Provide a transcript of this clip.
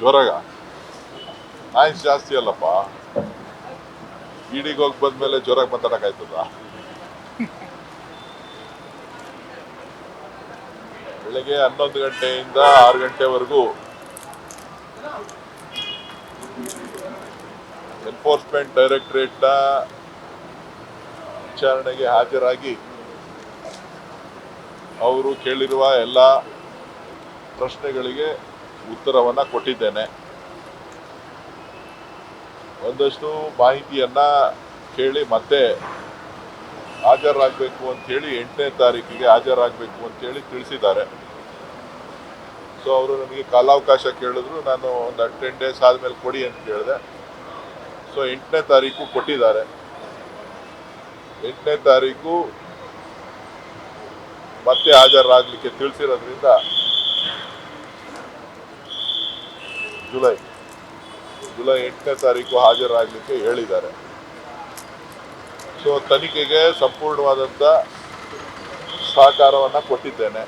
ಜೋರಾಗ? Noise ಜಾಸ್ತಿ ಅಲ್ಲಪ್ಪ. ಇಡಿಗೆ ಹೋಗಿ ಬಂದ್ಮೇಲೆ ಜೋರಾಗಿ ಮಾತಾಡೋಕ್ಕಾಯ್ತದ? ಬೆಳಗ್ಗೆ ಹನ್ನೊಂದು ಗಂಟೆಯಿಂದ ಆರು ಗಂಟೆವರೆಗೂ ಎನ್ಫೋರ್ಸ್ಮೆಂಟ್ ಡೈರೆಕ್ಟರೇಟ್ನ ವಿಚಾರಣೆಗೆ ಹಾಜರಾಗಿ ಅವರು ಕೇಳಿರುವ ಎಲ್ಲ ಪ್ರಶ್ನೆಗಳಿಗೆ ಉತ್ತರವನ್ನು ಕೊಟ್ಟಿದ್ದೇನೆ. ಒಂದಷ್ಟು ಮಾಹಿತಿಯನ್ನು ಕೇಳಿ ಮತ್ತೆ ಹಾಜರಾಗಬೇಕು ಅಂಥೇಳಿ ಎಂಟನೇ ತಾರೀಕಿಗೆ ಹಾಜರಾಗಬೇಕು ಅಂಥೇಳಿ ತಿಳಿಸಿದ್ದಾರೆ. ಸೊ ಅವರು ನನಗೆ ಕಾಲಾವಕಾಶ ಕೇಳಿದ್ರು. ನಾನು ಒಂದು ಟೆನ್ ಡೇಸ್ ಆದಮೇಲೆ ಕೊಡಿ ಅಂತ ಕೇಳಿದೆ. ಸೊ ಎಂಟನೇ ತಾರೀಕು ಕೊಟ್ಟಿದ್ದಾರೆ. ಎಂಟನೇ ತಾರೀಕು ಮತ್ತೆ ಹಾಜರಾಗಲಿಕ್ಕೆ ತಿಳಿಸಿರೋದ್ರಿಂದ ಜುಲೈ ಜುಲೈ ಎಂಟನೇ ತಾರೀಕು ಹಾಜರಾಗಲಿಕ್ಕೆ ಹೇಳಿದ್ದಾರೆ. ಸೊ ತನಿಖೆಗೆ ಸಂಪೂರ್ಣವಾದಂಥ ಸಹಕಾರವನ್ನು ಕೊಟ್ಟಿದ್ದೇನೆ.